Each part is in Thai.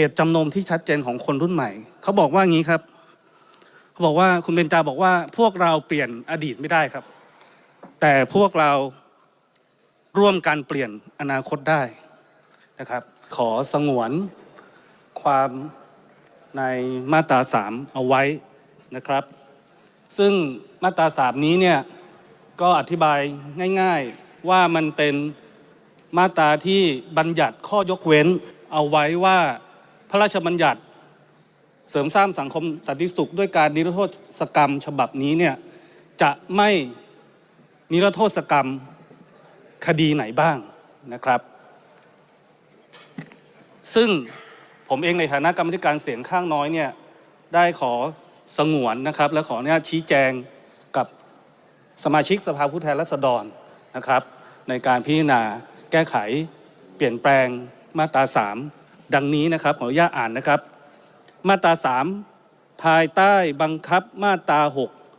เหตุจำนงที่ชัดเจนของคนรุ่นใหม่ เขาบอกว่างี้ครับเขาบอกว่าคุณเบนจาบอกว่า พวกเราเปลี่ยนอดีตไม่ได้ครับ แต่พวกเราร่วมกันเปลี่ยนอนาคตได้นะครับ ขอสงวนความในมาตราสามเอาไว้นะครับ ซึ่งมาตราสามนี้เนี่ยก็อธิบายง่าย ๆว่ามันเป็นมาตราที่บัญญัติข้อยกเว้นเอาไว้ว่า พระราชบัญญัติเสริมสร้างสังคมสันติสุข ด้วยการนิรโทษกรรมฉบับนี้เนี่ยจะไม่นิรโทษกรรมคดีไหนบ้างนะครับ ซึ่งผมเองในฐานะกรรมธิการเสียงข้างน้อยเนี่ยได้ขอสงวนนะครับ และขออนุญาตชี้แจงกับสมาชิกสภาผู้แทนราษฎรนะครับ ในการพิจารณาแก้ไขเปลี่ยนแปลงมาตรา3 ดังนี้นะครับขออนุญาตอ่านนะครับ มาตรา 3 ภายใต้บังคับมาตรา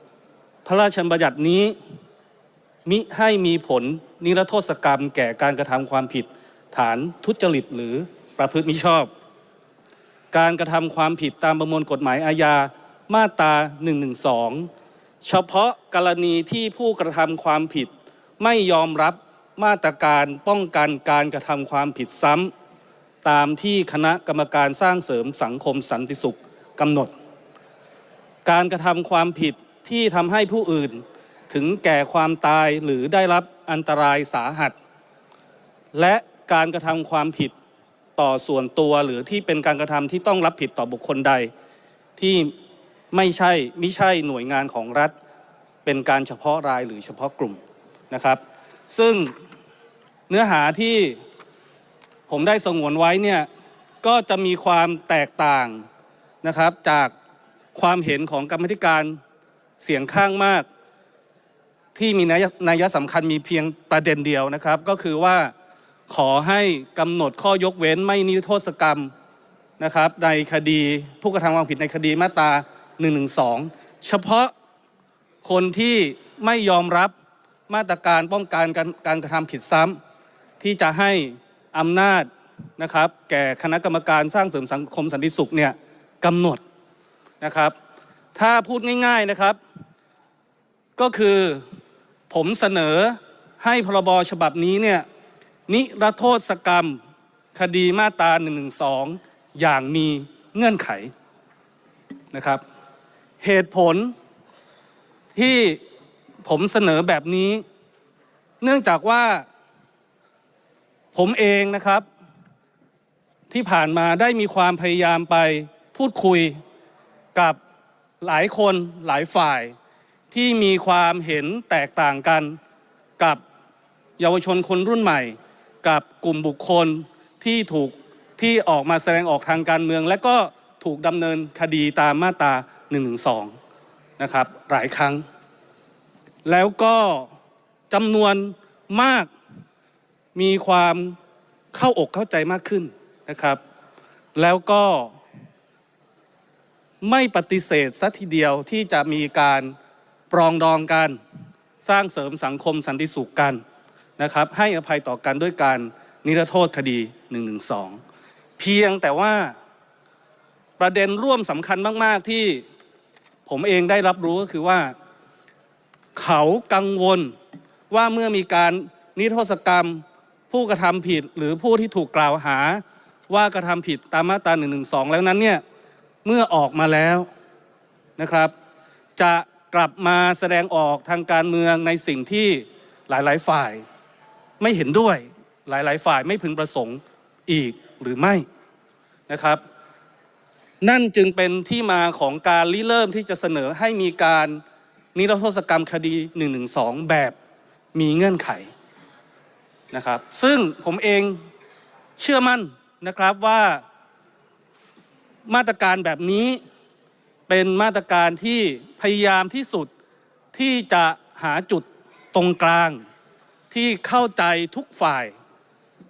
6 พระราชบัญญัตินี้ มิให้มีผลนิรโทษกรรมแก่การกระทำความผิด ฐานทุจริตหรือประพฤติมิชอบ การกระทำความผิดตามประมวลกฎหมายอาญามาตรา 112 เฉพาะกรณีที่ผู้กระทำความผิดไม่ยอมรับมาตรการป้องกันการกระทำความผิดซ้ำ ตามที่คณะกรรมการสร้างเสริมสังคมสันติสุขกำหนด การกระทำความผิดที่ทำให้ผู้อื่นถึงแก่ความตายหรือได้รับอันตรายสาหัส และการกระทำความผิดต่อส่วนตัวหรือที่เป็นการกระทำที่ต้องรับผิดต่อบุคคลใด ที่ไม่ใช่ไม่ใช่หน่วยงานของรัฐ เป็นการเฉพาะรายหรือเฉพาะกลุ่มนะครับ ซึ่งเนื้อหาที่ ผมได้สงวนไว้เนี่ยก็จะมีความแตกต่างนะครับจากความเห็นของกรรมธิการเสียงข้างมาก ที่มีนัยสำคัญมีเพียงประเด็นเดียวนะครับ ก็คือว่าขอให้กำหนดข้อยกเว้นไม่นิรโทษกรรมนะครับในคดีผู้กระทำความผิดในคดีมาตรา 112 เฉพาะคนที่ไม่ยอมรับมาตรการป้องกันการการกระทำผิดซ้ำที่จะให้ อำนาจนะครับ แก่คณะกรรมการสร้างเสริมสังคมสันติสุขเนี่ยกำหนดนะครับ ถ้าพูดง่ายๆนะครับ ก็คือผมเสนอให้พรบฉบับนี้เนี่ยนิรโทษกรรมคดีมาตรา1นึอย่างมีเงื่อนไขนะครับ เหตุผลที่ผมเสนอแบบนี้ เนื่องจากว่า ผมเองนะครับ ที่ผ่านมาได้มีความพยายามไปพูดคุยกับหลายคนหลายฝ่ายที่มีความเห็นแตกต่างกันกับเยาวชนคนรุ่นใหม่ กับกลุ่มบุคคลที่ถูกที่ออกมาแสดงออกทางการเมือง และก็ถูกดำเนินคดีตามมาตรา1นึนะครับหลายครั้ง แล้วก็จำนวนมาก มีความเข้าอกเข้าใจมากขึ้นนะครับ แล้วก็ไม่ปฏิเสธสัทีเดียวที่จะมีการปรองดองกันสร้างเสริมสังคมสันติสุขกันนะครับ ให้อภัยต่อกันด้วยการนิรโทษคดี 112 เพียงแต่ว่าประเด็นร่วมสำคัญมาก ๆ ที่ผมเองได้รับรู้ก็คือว่า เขากังวลว่าเมื่อมีการนิรโทษกรรม ผู้กระทำผิดหรือผู้ที่ถูกกล่าวหา ว่ากระทำผิดตามมาตรา1นึแล้วนั้นเนี่ยเมื่อออกมาแล้วนะครับ จะกลับมาแสดงออกทางการเมืองในสิ่งที่หลาย ๆ ฝ่าย ไม่เห็นด้วยหลาย ๆ ฝ่ายไม่พึงประสงค์อีกหรือไม่นะครับ นั่นจึงเป็นที่มาของการริเริ่มที่จะเสนอให้มีการนิรโทษกรรมคดี 112 แบบมีเงื่อนไข นะครับ ซึ่งผมเองเชื่อมั่นนะครับว่ามาตรการแบบนี้เป็นมาตรการที่พยายามที่สุดที่จะหาจุดตรงกลาง ที่เข้าใจทุกฝ่าย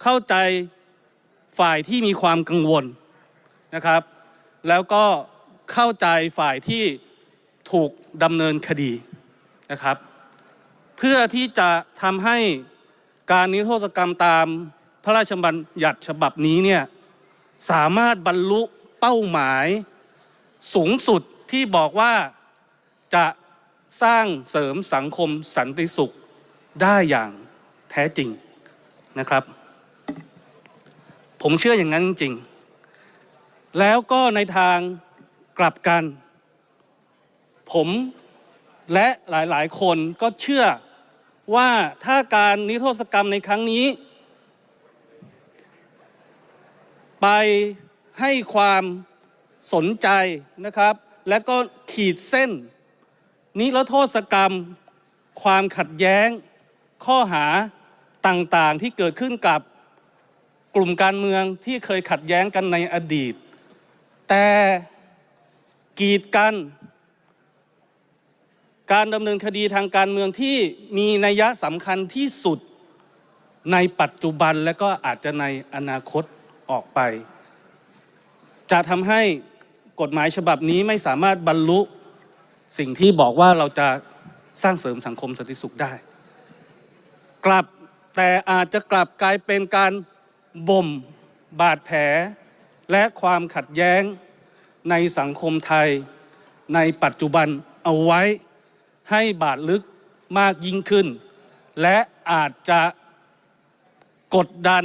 เข้าใจฝ่ายที่มีความกังวลนะครับ แล้วก็เข้าใจฝ่ายที่ถูกดำเนินคดีนะครับ เพื่อที่จะทำให้ การนิรโทษกรรมตามพระราชบัญญัติฉบับนี้เนี่ยสามารถบรรลุเป้าหมายสูงสุดที่บอกว่าจะสร้างเสริมสังคมสันติสุขได้อย่างแท้จริงนะครับ ผมเชื่ออย่างนั้นจริง แล้วก็ในทางกลับกัน ผมและหลายๆ คนก็เชื่อ ว่าถ้าการนิรโทษกรรมในครั้งนี้ ไปให้ความสนใจนะครับ และก็ขีดเส้น นิรโทษกรรม ความขัดแย้ง ข้อหาต่างๆที่เกิดขึ้นกับกลุ่มการเมืองที่เคยขัดแย้งกันในอดีต แต่กีดกัน การดำเนินคดีทางการเมืองที่มีนัยสำคัญที่สุดในปัจจุบันและก็อาจจะในอนาคตออกไป จะทำให้กฎหมายฉบับนี้ไม่สามารถบรรลุสิ่งที่บอกว่าเราจะสร้างเสริมสังคมสันติสุขได้ กลับแต่อาจจะกลับกลายเป็นการบ่มบาดแผล และความขัดแย้งในสังคมไทยในปัจจุบันเอาไว้ ให้บาดลึกมากยิ่งขึ้น และอาจจะกดดัน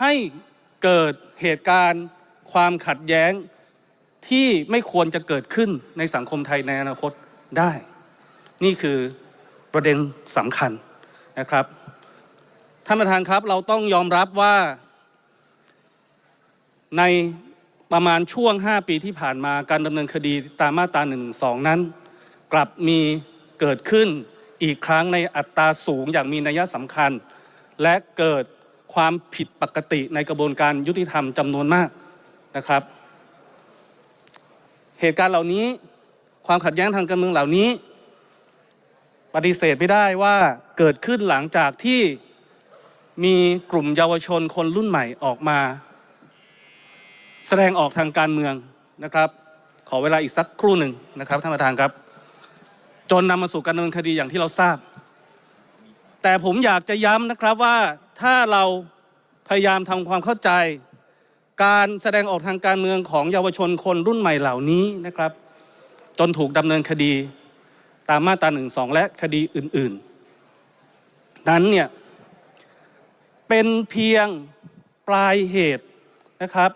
ให้เกิดเหตุการณ์ความขัดแย้งที่ไม่ควรจะเกิดขึ้นในสังคมไทยในอนาคตได้ นี่คือประเด็นสำคัญนะครับ ท่านประธานครับเราต้องยอมรับว่า ในประมาณช่วง 5 ปีที่ผ่านมาการดำเนินคดีตามมาตรา1นึนั้น กลับมีเกิดขึ้นอีกครั้งในอัตราสูงอย่างมีนัยสำคัญ และเกิดความผิดปกติในกระบวนการยุติธรรมจำนวนมากนะครับ เหตุการณ์เหล่านี้ความขัดแย้งทางการเมืองเหล่านี้ ปฏิเสธไม่ได้ว่าเกิดขึ้นหลังจากที่มีกลุ่มเยาวชนคนรุ่นใหม่ออกมา แสดงออกทางการเมืองนะครับ ขอเวลาอีกสักครู่หนึ่งนะครับท่านประธานครับ จนนำมาสู่การดำเนินคดีอย่างที่เราทราบ แต่ผมอยากจะย้ำนะครับว่าถ้าเราพยายามทำความเข้าใจ การแสดงออกทางการเมืองของเยาวชนคนรุ่นใหม่เหล่านี้นะครับ จนถูกดำเนินคดีตามมาตรา1 2 และคดีอื่น ๆ นั้นเนี่ยเป็นเพียงปลายเหตุนะครับ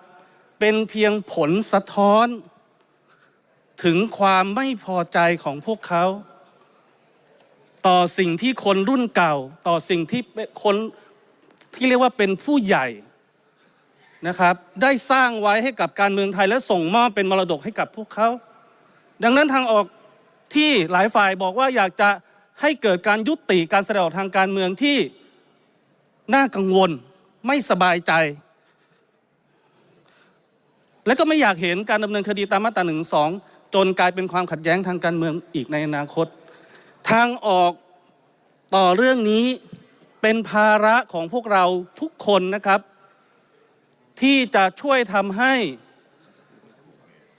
เป็นเพียงผลสะท้อน ถึงความไม่พอใจของพวกเขา ต่อสิ่งที่คนรุ่นเก่า ต่อสิ่งที่คนที่เรียกว่าเป็นผู้ใหญ่นะครับได้สร้างไว้ให้กับการเมืองไทยและส่งมอบเป็นมรดกให้กับพวกเขา ดังนั้นทางออกที่หลายฝ่ายบอกว่าอยากจะให้เกิดการยุติการแสดงออกทางการเมืองที่น่ากังวลไม่สบายใจ และก็ไม่อยากเห็นการดำเนินคดีตามมาตราหนึ่งสอง จนกลายเป็นความขัดแย้งทางการเมืองอีกในอนาคต ทางออกต่อเรื่องนี้เป็นภาระของพวกเราทุกคนนะครับ ที่จะช่วยทำให้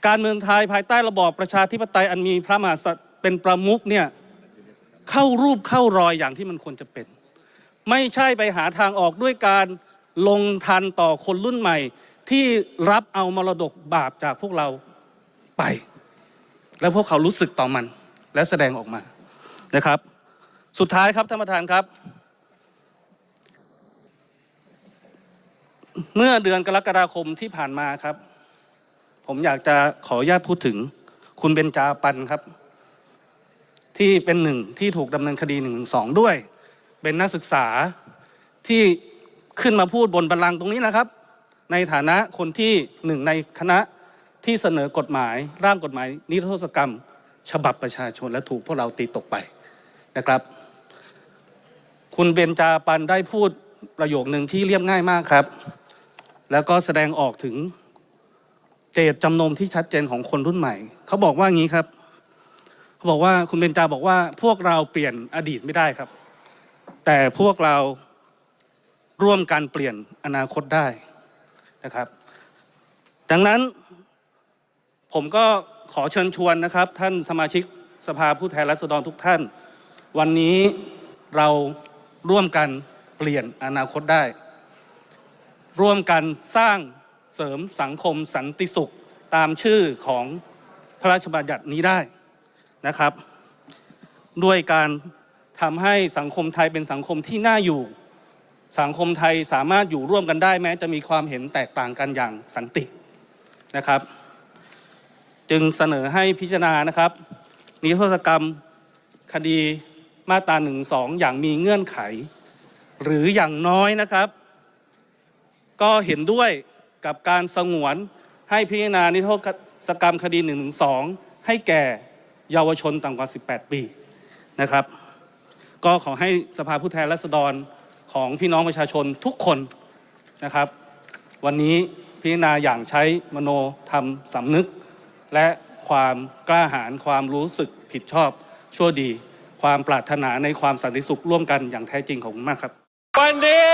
การเมืองไทยภายใต้ระบอบประชาธิปไตยอันมีพระมหากษัตริย์เป็นประมุขเนี่ยเข้ารูปเข้ารอยอย่างที่มันควรจะเป็น ไม่ใช่ไปหาทางออกด้วยการลงทันต่อคนรุ่นใหม่ ที่รับเอามรดกบาปจากพวกเราไป แล้วพวกเขารู้สึกต่อมันและแสดงออกมานะครับ สุดท้ายครับท่านประธานครับ เมื่อเดือนกรกฎาคมที่ผ่านมาครับ ผมอยากจะขออนุญาตพูดถึงคุณเบญจาปันครับ ที่เป็นหนึ่งที่ถูกดำเนินคดีหนึ่งสองด้วย เป็นนักศึกษาที่ขึ้นมาพูดบนบัลลังก์ตรงนี้นะครับ ในฐานะคนที่หนึ่งในคณะ ที่เสนอกฎหมายร่างกฎหมาย นิรโทษกรรม ฉบับประชาชนและถูกพวกเราตีตกไปนะครับ คุณเบญจาปันได้พูดประโยคหนึ่งที่เรียบง่ายมากครับ แล้วก็แสดงออกถึงเจตจำนงที่ชัดเจนของคนรุ่นใหม่ เขาบอกว่างี้ครับ เขาบอกว่าคุณเบญจาบอกว่า พวกเราเปลี่ยนอดีตไม่ได้ครับ แต่พวกเราร่วมกันเปลี่ยนอนาคตได้นะครับ ดังนั้น ผมก็ขอเชิญชวนนะครับ ท่านสมาชิกสภาผู้แทนราษฎรทุกท่าน วันนี้เราร่วมกันเปลี่ยนอนาคตได้ ร่วมกันสร้างเสริมสังคมสันติสุขตามชื่อของพระราชบัญญัตินี้ได้นะครับ ด้วยการทำให้สังคมไทยเป็นสังคมที่น่าอยู่ สังคมไทยสามารถอยู่ร่วมกันได้แม้จะมีความเห็นแตกต่างกันอย่างสันตินะครับ จึงเสนอให้พิจารณานะครับ นิรโทษกรรมคดีมาตราหนึ่งสองอย่างมีเงื่อนไข หรืออย่างน้อยนะครับ ก็เห็นด้วยกับการสงวนให้พิจารณานิรโทษกรรมคดี1นึให้แก่เยาวชนต่ำกว่า 18 ปีนะครับ ก็ขอให้สภาผู้แทนราษฎรของพี่น้องประชาชนทุกคนนะครับ วันนี้พิจารณาอย่างใช้มโนธรรมสำนึก และความกล้าหาญความรู้สึกผิดชอบ ชั่วดี ความปรารถนาในความสันติสุขร่วมกันอย่างแท้จริงของผมมากครับ วันนี้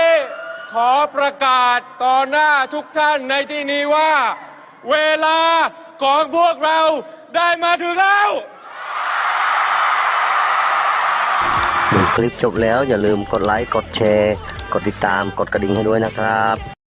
ขอประกาศต่อหน้าทุกท่านในที่นี้ว่า เวลาของพวกเราได้มาถึงแล้วดูคลิปจบแล้วอย่าลืมกดไลค์ กดแชร์ กดติดตามกดกระดิ่งให้ด้วยนะครับ